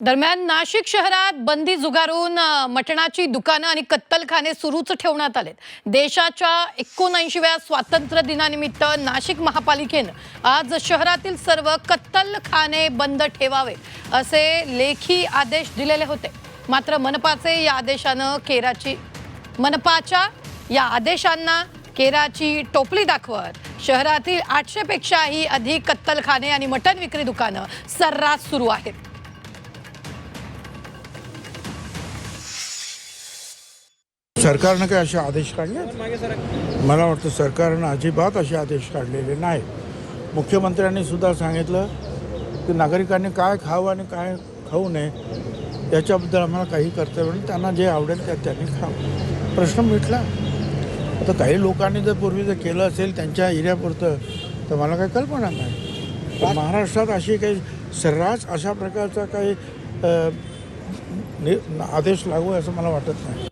दरम्यान नाशिक शहरात बंदी जुगारून मटणाची दुकानं आणि कत्तलखाने सुरूच ठेवण्यात आलेत. देशाच्या एकोणऐंशीव्या स्वातंत्र्य दिनानिमित्त नाशिक महापालिकेनं आज शहरातील सर्व कत्तलखाने बंद ठेवावे असे लेखी आदेश दिलेले होते. मात्र मनपाचे या आदेशानं केराची मनपाच्या या आदेशांना केराची टोपली दाखवत शहरातील आठशेपेक्षाही अधिक कत्तलखाने आणि मटण विक्री दुकानं सर्रास सुरू आहेत. सरकारनं काय असे आदेश काढले? मला वाटतं सरकारनं अजिबात असे आदेश काढलेले नाही. मुख्यमंत्र्यांनी सुद्धा सांगितलं की नागरिकांनी काय खावं आणि काय खाऊ नये याच्याबद्दल आम्हाला काही कर्तव्य नाही. त्यांना जे आवडेल त्या त्यांनी खावं. प्रश्न मिटला. आता काही लोकांनी जर पूर्वी जर केलं असेल त्यांच्या एरियापुरतं तर मला काही कल्पना नाही. पण महाराष्ट्रात अशी काही सर्रास अशा प्रकारचा काही नि- आदेश लागू आहे असं मला वाटत नाही.